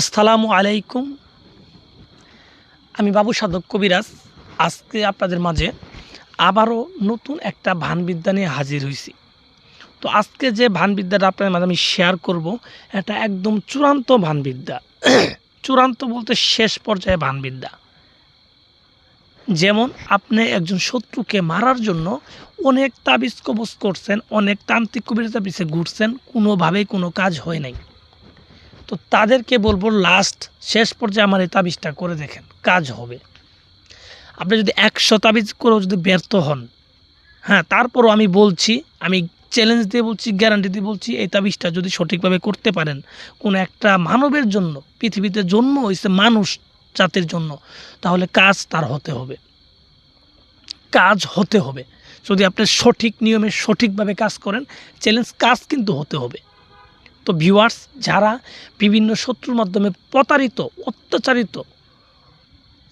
আসসালামু আলাইকুম। আমি বাবু সাধক কবিরাজ। আজকে আপনাদের মাঝে আবারও নতুন একটা ভানবিদ্যা নিয়ে হাজির হয়েছি তো আজকে যে ভানবিদ্যাটা আপনাদের মাঝে আমি শেয়ার করব, এটা একদম চূড়ান্ত ভানবিদ্যা। চূড়ান্ত বলতে শেষ পর্যায়ে ভানবিদ্যা। যেমন আপনি একজন শত্রুকে মারার জন্য অনেক তাবিজ কবজ করছেন, অনেক তান্ত্রিক কবিরাজা পিছিয়ে ঘুরছেন, কোনোভাবেই কোনো কাজ হয় নাই। তো তাদেরকে বলব লাস্ট শেষ পর্যায়ে আমার এই তাবিজটা করে দেখেন, কাজ হবে। আপনি যদি একশো তাবিজ করেও যদি ব্যর্থ হন হ্যাঁ তারপরও আমি বলছি, আমি চ্যালেঞ্জ দিয়ে বলছি গ্যারান্টি দিয়ে বলছি, এই তাবিজটা যদি সঠিকভাবে করতে পারেন, কোনো একটা মানবের জন্য, পৃথিবীতে জন্ম হয়েছে মানুষ জাতির জন্য, তাহলে কাজ তার হতে হবে। কাজ হতে হবে। যদি আপনি সঠিক নিয়মে সঠিকভাবে কাজ করেন চ্যালেঞ্জ কাজ কিন্তু হতে হবে। তো ভিউয়ার্স যারা বিভিন্ন শত্রুর মাধ্যমে প্রতারিত, অত্যাচারিত,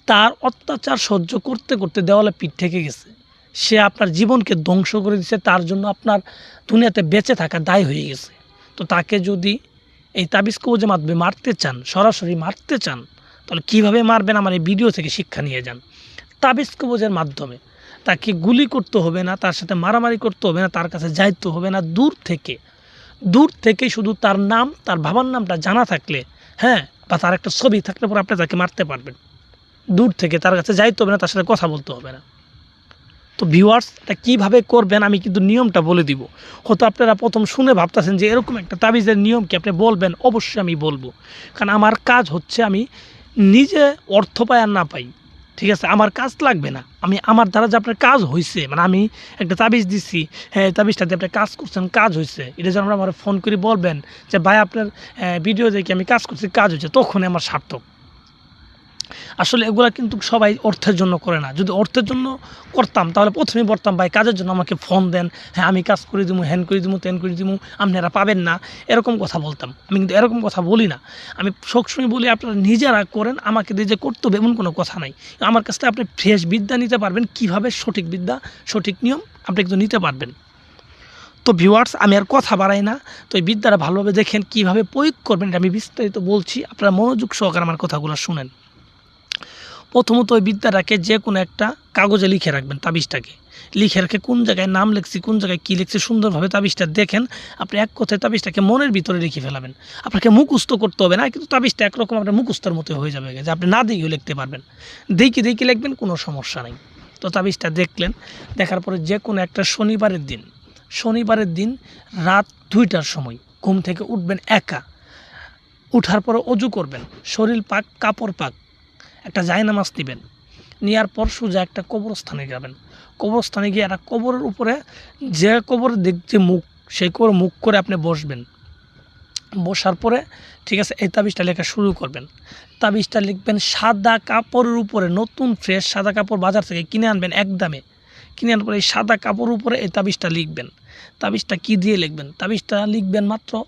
তার অত্যাচার সহ্য করতে করতে দেওয়ালে পিঠ থেকে গেছে। সে আপনার জীবনকে ধ্বংস করে দিচ্ছে তার জন্য আপনার দুনিয়াতে বেঁচে থাকা দায় হয়ে গেছে। তো তাকে যদি এই তাবিজ কবজের মাধ্যমে মারতে চান, সরাসরি মারতে চান, তাহলে কীভাবে মারবেন? আমার এই ভিডিও থেকে শিক্ষা নিয়ে যান। তাবিজ কবজের মাধ্যমে তাকে গুলি করতে হবে না, তার সাথে মারামারি করতে হবে না, তার কাছে যাইতে হবে না, দূর থেকে দূর থেকে শুধু তার নাম, তার বাবার নামটা জানা থাকলে হ্যাঁ বা তার একটা ছবি থাকলে পরে আপনি তাকে মারতে পারবেন। দূর থেকে তার কাছে যাইতে হবে না, তার সাথে কথা বলতে হবে না। তো ভিউয়ার্স এটা কীভাবে করবেন আমি কিন্তু নিয়মটা বলে দিব। হয়তো আপনারা প্রথম শুনে ভাবতেছেন যে এরকম একটা তাবিজের নিয়ম কি আপনি বলবেন? অবশ্যই আমি বলব। কারণ আমার কাজ হচ্ছে আমি নিজে অর্থ পাই আর না পাই। ঠিক আছে, আমার কাজ লাগবে না। আমি, আমার দ্বারা যে আপনার কাজ হয়েছে মানে আমি একটা তাবিজ দিচ্ছি হ্যাঁ এই তাবিজটা দিয়ে আপনি কাজ করছেন, কাজ হয়েছে এটা যেন আমরা ফোন করে বলবেন যে, ভাই, আপনার ভিডিও দেখে আমি কাজ করছি, কাজ হয়েছে তখনই আমার সার্থক। আসলে এগুলা কিন্তু সবাই অর্থের জন্য করে না। যদি অর্থের জন্য করতাম, তাহলে প্রথমেই বলতাম, ভাই, কাজের জন্য আমাকে ফোন দেন। হ্যাঁ আমি কাজ করে দিব হ্যান করে দিব তেন করে দিব আপনারা পাবেন না। এরকম কথা বলতাম। আমি কিন্তু এরকম কথা বলি না। আমি সবসময় বলি, আপনারা নিজেরা করেন, আমাকে দিয়ে যে করতে হবে এমন কোনো কথা নাই। আমার কাছ থেকে আপনি ফ্রেশ বিদ্যা নিতে পারবেন। কীভাবে সঠিক বিদ্যা, সঠিক নিয়ম, আপনি কিন্তু নিতে পারবেন। তো ভিউয়ার্স আমি আর কথা বাড়াই না। তো এই বিদ্যাটা ভালোভাবে দেখেন, কীভাবে প্রয়োগ করবেন এটা আমি বিস্তারিত বলছি। আপনারা মনোযোগ সহকারে আমার কথাগুলো শুনেন। প্রথমত ওই বিদ্যাটাকে যে কোনো একটা কাগজে লিখে রাখবেন তাবিজটাকে। লিখে রেখে কোন জায়গায় নাম লিখছি, কোন জায়গায় কী লিখছি, সুন্দরভাবে তাবিজটা দেখেন, আপনি এক কথায় তাবিজটাকে মনের ভিতরে লিখে ফেলাবেন। আপনাকে মুখস্থ করতে হবে না, কিন্তু তাবিজটা একরকম আপনার মুখস্থর মতো হয়ে যাবে, যে আপনি না দিয়েও লিখতে পারবেন। দেখি দেখি লিখবেন, কোনো সমস্যা নেই। তো তাবিজটা দেখলেন, দেখার পরে যে কোনো একটা শনিবারের দিন শনিবারের দিন রাত দুইটার সময় ঘুম থেকে উঠবেন একা। উঠার পরে অজু করবেন, শরীর পাক, কাপড় পাক একটা জায়নামাজ দিবেন। নেওয়ার পর সোজা একটা কবরস্থানে যাবেন। কবরস্থানে গিয়ে একটা কবরের উপরে যে কবর দিক যে মুখ, সেই কবর মুখ করে আপনি বসবেন। বসার পরে, ঠিক আছে, এই তাবিজটা লেখা শুরু করবেন। তাবিজটা লিখবেন, সাদা কাপড়ের উপরে, নতুন ফ্রেশ সাদা কাপড় বাজার থেকে কিনে আনবেন এক দামে কিনে আনার পরে এই সাদা কাপড়ের উপরে এই তাবিজটা লিখবেন। তাবিজটা কি দিয়ে লিখবেন? তাবিজটা লিখবেন মাত্র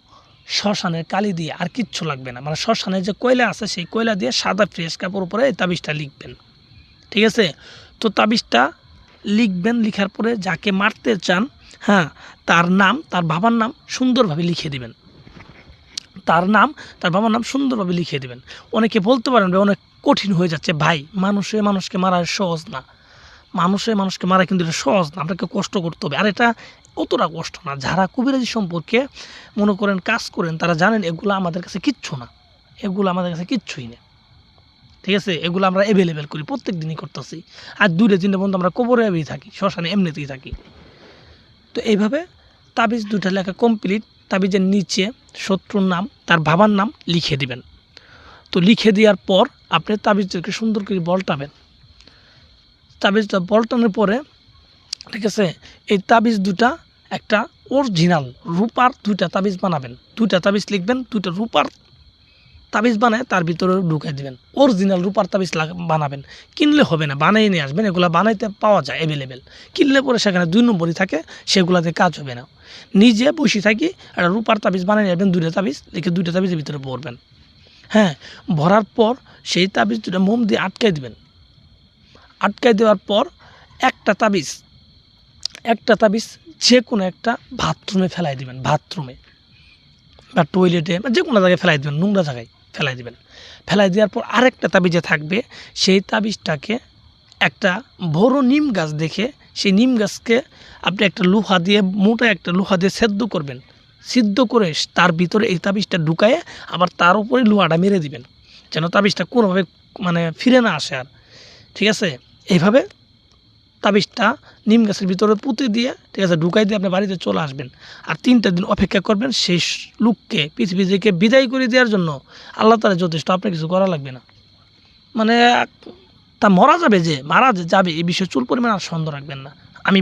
শ্মশানের কালি দিয়ে আর কিচ্ছু লাগবে না। মানে শ্মশানের যে কয়লা আছে, সেই কয়লা দিয়ে সাদা ফ্রেশ কাপড় উপরে এই তাবিজটা লিখবেন। ঠিক আছে? তো তাবিজটা লিখবেন, লিখার পরে যাকে মারতে চান হ্যাঁ তার নাম, তার বাবার নাম সুন্দরভাবে লিখে দিবেন। তার নাম, তার বাবার নাম সুন্দরভাবে লিখে দিবেন। অনেকে বলতে পারেন অনেক কঠিন হয়ে যাচ্ছে। ভাই, মানুষে মানুষকে মারা সহজ না। মানুষে মানুষকে মারা কিন্তু এটা সহজ না, আপনাকে কষ্ট করতে হবে। আর এটা অতটা কষ্ট না। যারা কবিরাজি সম্পর্কে মনে করেন, কাজ করেন, তারা জানেন এগুলো আমাদের কাছে কিচ্ছু না। এগুলো আমাদের কাছে কিচ্ছুই না। ঠিক আছে? এগুলো আমরা অ্যাভেলেবেল করি, প্রত্যেক দিনই করতেছি। আর দূরে তিনটে বন্ধু আমরা কবরে থাকি, শ্মশানে এমনিতেই থাকি। তো এইভাবে তাবিজ দুটা লেখা কমপ্লিট তাবিজের নিচে শত্রুর নাম, তার বাবার নাম লিখে দিবেন। তো লিখে দেওয়ার পর আপনি তাবিজটাকে সুন্দর করে বলটাবেন। তাবিজটা বলটানোর পরে, ঠিক আছে, এই তাবিজ দুটা একটা অরিজিনাল রূপার দুইটা তাবিজ বানাবেন। দুইটা তাবিজ লিখবেন, দুইটা রূপার তাবিজ বানায় তার ভিতরে ঢুকাই দিবেন। অরিজিনাল রূপার তাবিজ বানাবেন। কিনলে হবে না বানাই নিয়ে আসবেন, এগুলো বানাইতে পাওয়া যায় অ্যাভেলেবেল কিনলে পরে সেখানে দুই নম্বরই থাকে, সেগুলাতে কাজ হবে না। নিজে বসে থাকি, একটা রূপার তাবিজ বানিয়ে নিয়ে আসবেন, দুইটা তাবিজ লিখে দুইটা তাবিজের ভিতরে ভরবেন। হ্যাঁ ভরার পর সেই তাবিজ দুটা মোম দিয়ে আটকাই দিবেন। আটকাই দেওয়ার পর একটা তাবিজ একটা তাবিজ যে কোনো একটা বাথরুমে ফেলাই দিবেন বাথরুমে বা টয়লেটে বা যে কোনো জায়গায় ফেলাই দেবেন, নোংরা জায়গায় ফেলাই দিবেন। ফেলাই দেওয়ার পর আরেকটা তাবিজে থাকবে, সেই তাবিজটাকে একটা বড় নিম গাছ দেখে সেই নিম গাছকে আপনি একটা লোহা দিয়ে, মোটা একটা লোহা দিয়ে সেদ্ধ করবেন। সিদ্ধ করে তার ভিতরে এই তাবিজটা ঢুকায়ে আবার তার উপরে লোহাটা মেরে দিবেন, যেন তাবিজটা কোনোভাবে মানে ফিরে না আসে আর। ঠিক আছে? এইভাবে তাবিজটা নিম গাছের ভিতরে পুঁতে দিয়ে, ঠিক আছে, ঢুকাই দিয়ে আপনি বাড়িতে চলে আসবেন। আর তিনটা দিন অপেক্ষা করবেন সেই লোককে পৃথিবী থেকে বিদায় করে দেওয়ার জন্য। আল্লাহ তালা যথেষ্ট আপনার কিছু করা লাগবে না। মানে তা মরা যাবে যে, মারা যাবে, এই বিষয়ে চুল পরিমাণ আর সন্দেহ রাখবেন না। আমি